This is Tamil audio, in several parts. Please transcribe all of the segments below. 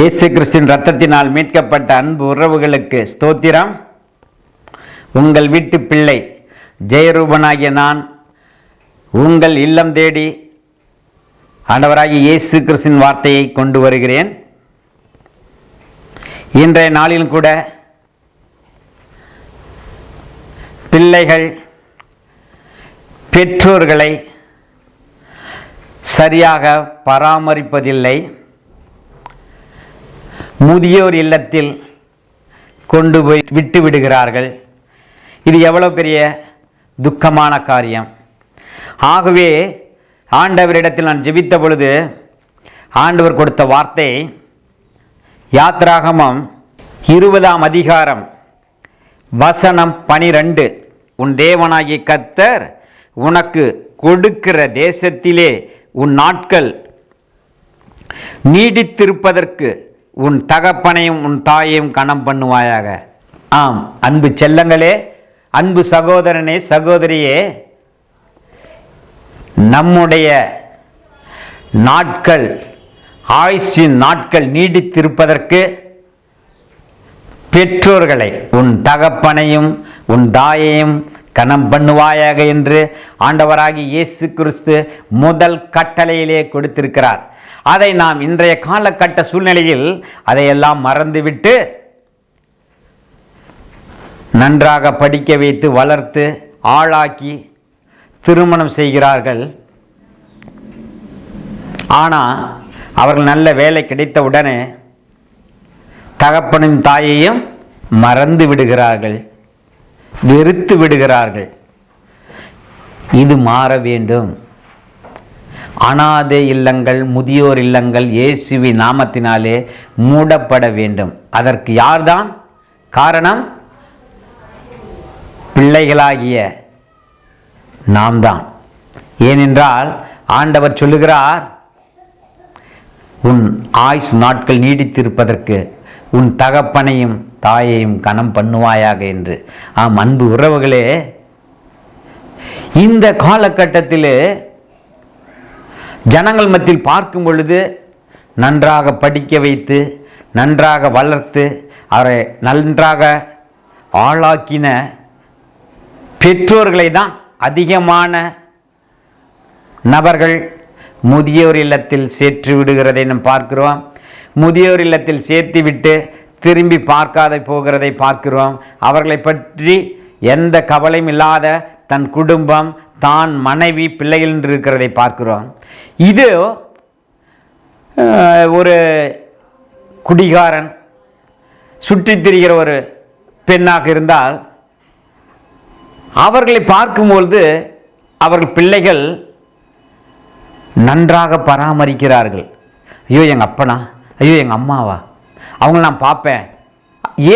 இயேசு கிறிஸ்துவின் ரத்தத்தினால் மீட்கப்பட்ட அன்பு உறவுகளுக்கு ஸ்தோத்திரம். உங்கள் வீட்டு பிள்ளை ஜெயரூபனாகிய நான் உங்கள் இல்லம் தேடி ஆண்டவராகிய இயேசு கிறிஸ்துவின் வார்த்தையை கொண்டு வருகிறேன். இன்றைய நாளிலும் கூட பிள்ளைகள் பெற்றோர்களை சரியாக பராமரிப்பதில்லை. முதியோர் இல்லத்தில் கொண்டு போய் விட்டு விடுகிறார்கள். இது எவ்வளோ பெரிய துக்கமான காரியம். ஆகவே ஆண்டவரிடத்தில் நான் ஜெபித்த பொழுது ஆண்டவர் கொடுத்த வார்த்தை யாத்ராகமம் இருபதாம் அதிகாரம் வசனம் பனிரெண்டு உன் தேவனாகிய கத்தர் உனக்கு கொடுக்கிற தேசத்திலே உன் நாட்கள் நீடித்திருப்பதற்கு உன் தகப்பனையும் உன் தாயையும் கணம் பண்ணுவாயாக. ஆம் அன்பு செல்லங்களே அன்பு சகோதரனே சகோதரியே நம்முடைய நாட்கள் ஆயுஷின் நாட்கள் நீடித்திருப்பதற்கு பெற்றோர்களை உன் தகப்பனையும் உன் தாயையும் கணம் பண்ணுவாயாக என்று ஆண்டவராகி இயேசு கிறிஸ்து முதல் கட்டளையிலே கொடுத்திருக்கிறார். அதை நாம் இன்றைய காலகட்ட சூழ்நிலையில் அதையெல்லாம் மறந்துவிட்டு நன்றாக படிக்க வைத்து வளர்த்து ஆளாக்கி திருமணம் செய்கிறார்கள். ஆனால் அவர்கள் நல்ல வேலை கிடைத்தவுடனே தகப்பனும் தாயையும் மறந்து விடுகிறார்கள் வெறுத்து விடுகிறார்கள். இது மாற வேண்டும். அனாதை இல்லங்கள் முதியோர் இல்லங்கள் இயேசுவி நாமத்தினாலே மூடப்பட வேண்டும். அதற்கு யார்தான் காரணம்? பிள்ளைகளாகிய நாம் தான் ஏனென்றால் ஆண்டவர் சொல்லுகிறார் உன் ஆயுஸ் நாட்கள் நீடித்திருப்பதற்கு உன் தகப்பனையும் தாயையும் கணம் பண்ணுவாயாக என்று. ஆம் அன்பு உறவுகளே இந்த காலகட்டத்தில் ஜனங்கள் மத்தியில் பார்க்கும் பொழுது நன்றாக படிக்க வைத்து நன்றாக வளர்த்து அவரை நன்றாக ஆளாக்கின பெற்றோர்களை தான் அதிகமான நபர்கள் முதியோர் இல்லத்தில் சேர்த்து விடுகிறதை நாம் பார்க்கிறோம். முதியோர் இல்லத்தில் சேர்த்து விட்டு திரும்பி பார்க்காத போகிறதை பார்க்கிறோம். அவர்களை பற்றி எந்த கவலையும் இல்லாத தன் குடும்பம் தான் மனைவி பிள்ளைகள் என்று இருக்கிறதை பார்க்கிறோம். இது ஒரு குடிகாரன் சுற்றித் திரிகிற ஒரு பெண்ணாக இருந்தால் அவர்களை பார்க்கும்பொழுது அவர்கள் பிள்ளைகள் நன்றாக பராமரிக்கிறார்கள். ஐயோ எங்கள் அப்பனா? ஐயோ எங்கள் அம்மாவா? அவங்கள நான் பார்ப்பேன்.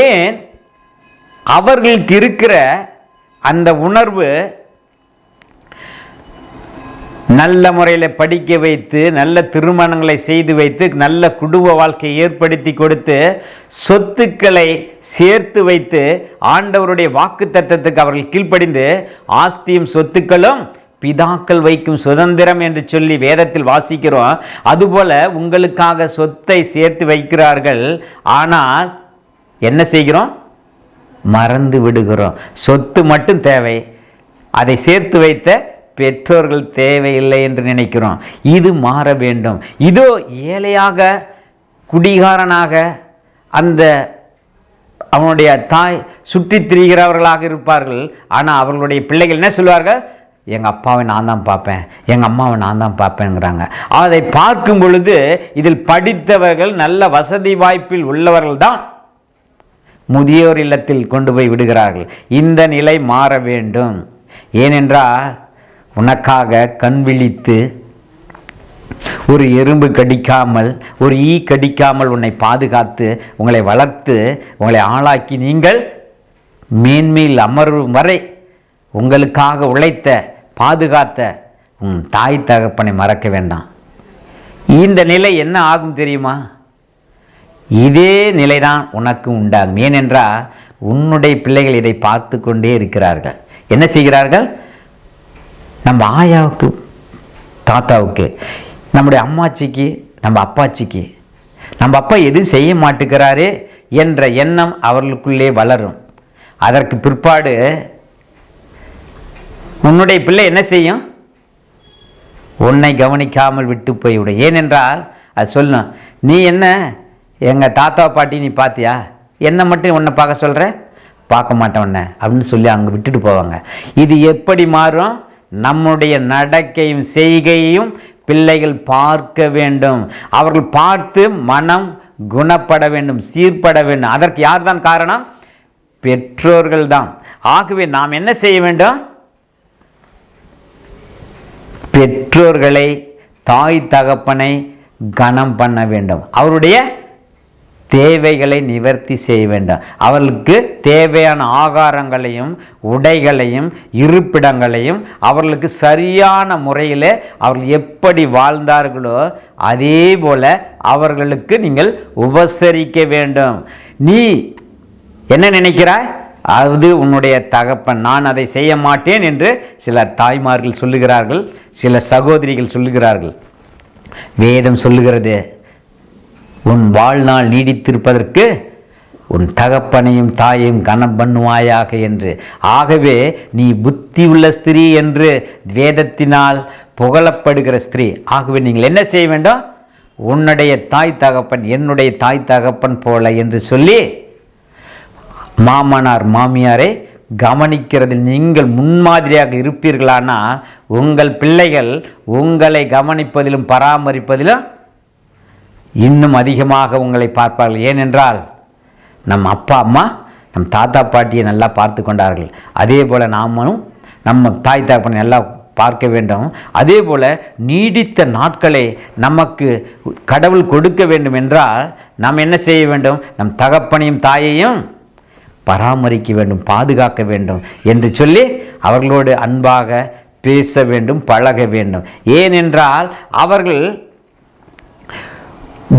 ஏன்? அவர்களுக்கு இருக்கிற அந்த உணர்வு நல்ல முறையில் படிக்க வைத்து நல்ல திருமணங்களை செய்து வைத்து நல்ல குடும்ப வாழ்க்கையை ஏற்படுத்தி கொடுத்து சொத்துக்களை சேர்த்து வைத்து ஆண்டவருடைய வாக்கு தத்துவத்துக்கு அவர்கள் கீழ்ப்படிந்து ஆஸ்தியும் சொத்துக்களும் பிதாக்கள் வைக்கும் சுதந்திரம் என்று சொல்லி வேதத்தில் வாசிக்கிறோம். அதுபோல உங்களுக்காக சொத்தை சேர்த்து வைக்கிறார்கள். ஆனால் என்ன செய்கிறோம்? மறந்து விடுகிறோம். சொத்து மட்டும் தேவை. அதை சேர்த்து வைத்த பெற்றோர்கள் தேவையில்லை என்று நினைக்கிறோம். இது மாற வேண்டும். இதோ ஏழையாக குடிகாரனாக அந்த அவனுடைய தாய் சுற்றி திரிகிறவர்களாக இருப்பார்கள். ஆனால் அவர்களுடைய பிள்ளைகள் என்ன சொல்வார்கள்? எங்கள் அப்பாவை நான் தான் பார்ப்பேன். எங்கள் அம்மாவை நான் தான் பார்ப்பேங்கிறாங்க அதை பார்க்கும் பொழுது இதில் படித்தவர்கள் நல்ல வசதி வாய்ப்பில் உள்ளவர்கள் தான் முதியோர் இல்லத்தில் கொண்டு போய் விடுகிறார்கள். இந்த நிலை மாற வேண்டும். ஏனென்றால் உனக்காக கண் விழித்து ஒரு எறும்பு கடிக்காமல் ஒரு ஈ கடிக்காமல் உன்னை பாதுகாத்து உங்களை வளர்த்து உங்களை ஆளாக்கி நீங்கள் மேன்மேல் அமர்வு வரை உங்களுக்காக உழைத்த பாதுகாத்த உன் தாய் தகப்பனை மறக்க வேண்டாம். இந்த நிலை என்ன ஆகும் தெரியுமா? இதே நிலைதான் உனக்கு உண்டாகும். ஏனென்றால் உன்னுடைய பிள்ளைகள் இதை பார்த்து கொண்டே இருக்கிறார்கள். என்ன செய்கிறார்கள்? நம்ம ஆயாவுக்கு தாத்தாவுக்கு நம்முடைய அம்மாச்சிக்கு நம்ம அப்பாச்சிக்கு நம்ம அப்பா எதுவும் செய்ய மாட்டேங்கிறாரு என்ற எண்ணம் அவர்களுக்குள்ளே வளரும். அதற்கு பிற்பாடு உன்னுடைய பிள்ளை என்ன செய்யும்? உன்னை கவனிக்காமல் விட்டு போய்விடும். ஏனென்றால் அது சொல்லணும். நீ என்ன எங்கள் தாத்தா பாட்டி நீ பார்த்தியா என்னை மட்டும் உன்னை பார்க்க சொல்கிற பார்க்க மாட்டேன் உன்னை அப்படின்னு சொல்லி அங்கே விட்டுட்டு போவாங்க. இது எப்படி மாறும்? நம்முடைய நடக்கையும் செய்கையும் பிள்ளைகள் பார்க்க வேண்டும். அவர்கள் பார்த்து மனம் குணப்பட வேண்டும் சீர்பட வேண்டும். அதற்கு யார் தான் காரணம்? பெற்றோர்கள் தான் ஆகவே நாம் என்ன செய்ய வேண்டும்? பெற்றோர்களை தாய் தகப்பனை கனம் பண்ண வேண்டும். அவருடைய தேவைகளை நிவர்த்தி செய்ய வேண்டும். அவர்களுக்கு தேவையான ஆகாரங்களையும் உடைகளையும் இருப்பிடங்களையும் அவர்களுக்கு சரியான முறையில் அவர்கள் எப்படி வாழ்ந்தார்களோ அதே போல அவர்களுக்கு நீங்கள் உபசரிக்க வேண்டும். நீ என்ன நினைக்கிறாய்? அது உன்னுடைய தகப்பன். நான் அதை செய்ய மாட்டேன் என்று சில தாய்மார்கள் சொல்லுகிறார்கள் சில சகோதரிகள் சொல்லுகிறார்கள். வேதம் சொல்லுகிறது உன் வாழ்நாள் நீடித்திருப்பதற்கு உன் தகப்பனையும் தாயையும் கனம் பண்ணுவாயாக என்று. ஆகவே நீ புத்தி உள்ள ஸ்திரீ என்று வேதத்தினால் புகழப்படுகிற ஸ்திரீ. ஆகவே நீங்கள் என்ன செய்ய வேண்டும்? உன்னுடைய தாய் தகப்பன் என்னுடைய தாய் தகப்பன் போல என்று சொல்லி மாமனார் மாமியாரை கவனிக்கிறதில் நீங்கள் முன்மாதிரியாக இருப்பீர்களானால் உங்கள் பிள்ளைகள் உங்களை கவனிப்பதிலும் பராமரிப்பதிலும் இன்னும் அதிகமாக உங்களை பார்ப்பார்கள். ஏனென்றால் நம் அப்பா அம்மா நம் தாத்தா பாட்டியை நல்லா பார்த்து கொண்டார்கள். அதே போல் நாமளும் நம்ம தாய் தகப்பனை நல்லா பார்க்க வேண்டும். அதே போல் நீடித்த நாட்களை நமக்கு கடவுள் கொடுக்க வேண்டும் என்றால் நாம் என்ன செய்ய வேண்டும்? நம் தகப்பனையும் தாயையும் பராமரிக்க வேண்டும் பாதுகாக்க வேண்டும் என்று சொல்லி அவர்களோடு அன்பாக பேச வேண்டும் பழக வேண்டும். ஏனென்றால் அவர்கள்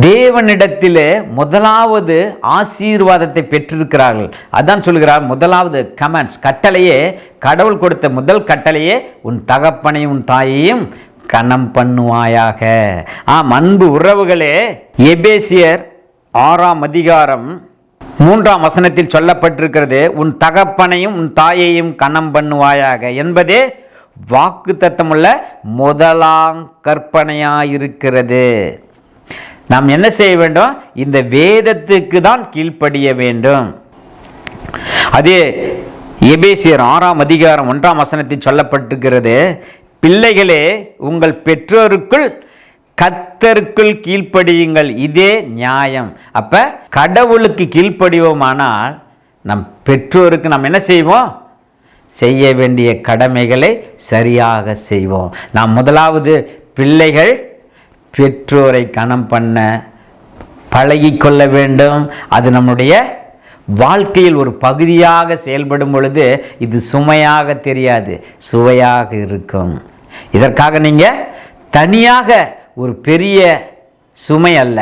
தேவனிடத்திலே முதலாவது ஆசீர்வாதத்தை பெற்றிருக்கிறார்கள். அதான் சொல்கிறார் முதலாவது கமெண்ட்ஸ் கட்டளையே கடவுள் கொடுத்த முதல் கட்டளையே உன் தகப்பனையும் உன் தாயையும் கணம் பண்ணுவாயாக. ஆம் அன்பு உறவுகளே எபேசியர் ஆறாம் அதிகாரம் மூன்றாம் வசனத்தில் சொல்லப்பட்டிருக்கிறது உன் தகப்பனையும் உன் தாயையும் கணம் பண்ணுவாயாக என்பதே வாக்கு தத்தமுள்ள முதலாம் கற்பனையாயிருக்கிறது. நாம் என்ன செய்ய வேண்டும்? இந்த வேதத்துக்கு தான் கீழ்ப்படிய வேண்டும். அதே எபேசியர் ஆறாம் அதிகாரம் ஒன்றாம் வசனத்தில் சொல்லப்பட்டிருக்கிறது பிள்ளைகளே உங்கள் பெற்றோருக்குள் கத்தருக்குள் கீழ்ப்படியுங்கள். இதே நியாயம். அப்ப கடவுளுக்கு கீழ்ப்படிவோமானால் நம் பெற்றோருக்கு நாம் என்ன செய்வோம்? செய்ய வேண்டிய கடமைகளை சரியாக செய்வோம். நாம் முதலாவது பிள்ளைகள் பெற்றோரை கணம் பண்ண பழகி கொள்ள வேண்டும். அது நம்முடைய வாழ்க்கையில் ஒரு பகுதியாக செயல்படும் பொழுது இது சுமையாக தெரியாது சுவையாக இருக்கும். இதற்காக நீங்கள் தனியாக ஒரு பெரிய சுமை அல்ல.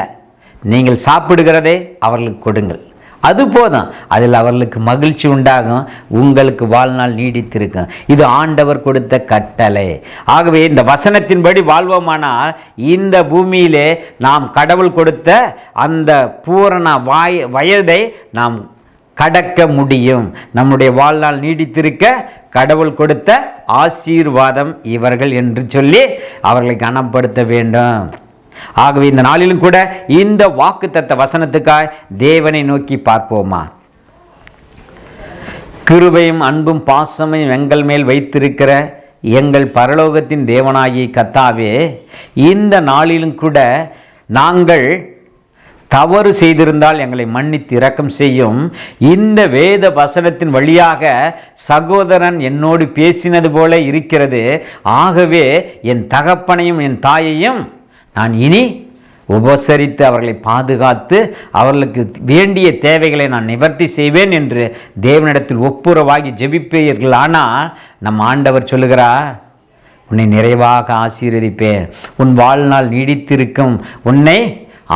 நீங்கள் சாப்பிடுகிறதே அவர்களுக்கு கொடுங்கள். அது போதும். அதில் அவர்களுக்கு மகிழ்ச்சி உண்டாகும். உங்களுக்கு வாழ்நாள் நீடித்திருக்கும். இது ஆண்டவர் கொடுத்த கட்டளை. ஆகவே இந்த வசனத்தின்படி வாழ்வோமானால் இந்த பூமியிலே நாம் கடவுள் கொடுத்த அந்த பூரண வாய் வயதை நாம் கடக்க முடியும். நம்முடைய வாழ்நாள் நீடித்திருக்க கடவுள் கொடுத்த ஆசீர்வாதம் இவர்கள் என்று சொல்லி அவர்களை கனப்படுத்த வேண்டும். ஆகவே இந்த நாளிலும் கூட இந்த வாக்குத்தத்த வசனத்துக்காய் தேவனை நோக்கி பார்ப்போமா? கிருபையும் அன்பும் பாசமையும் எங்கள் மேல் வைத்திருக்கிற எங்கள் பரலோகத்தின் தேவனாகி கத்தாவே இந்த நாளிலும் கூட நாங்கள் தவறு செய்திருந்தால் எங்களை மன்னித்து இரக்கம் செய்யும். இந்த வேத வசனத்தின் வழியாக சகோதரன் என்னோடு பேசினது போல இருக்கிறது. ஆகவே என் தகப்பனையும் என் தாயையும் நான் இனி உபசரித்து அவர்களை பாதுகாத்து அவர்களுக்கு வேண்டிய தேவைகளை நான் நிவர்த்தி செய்வேன் என்று தேவனிடத்தில் ஒப்புரவாகி ஜெபிப்பீர்கள். ஆனால் நம் ஆண்டவர் சொல்லுகிறார் உன்னை நிறைவாக ஆசீர்வதிப்பேன். உன் வாழ்நாள் நீடித்திருக்கும். உன்னை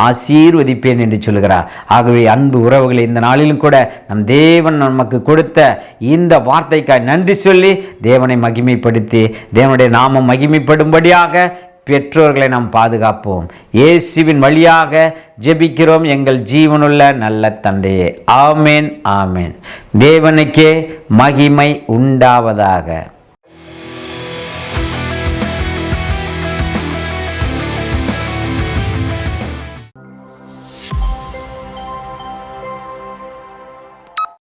ஆசீர்வதிப்பேன் என்று சொல்கிறார் ஆகவே அன்பு உறவுகளை இந்த நாளிலும் கூட நம் தேவன் நமக்கு கொடுத்த இந்த வார்த்தைக்காய் நன்றி சொல்லி தேவனை மகிமைப்படுத்தி தேவனுடைய நாமம் மகிமைப்படும்படியாக பெற்றோர்களை நாம் பாதுகாப்போம். இயேசுவின் வழியாக ஜெபிக்கிறோம். எங்கள் ஜீவனுள்ள நல்ல தந்தையே. ஆமேன் ஆமேன். தேவனுக்கே மகிமை உண்டாவதாக.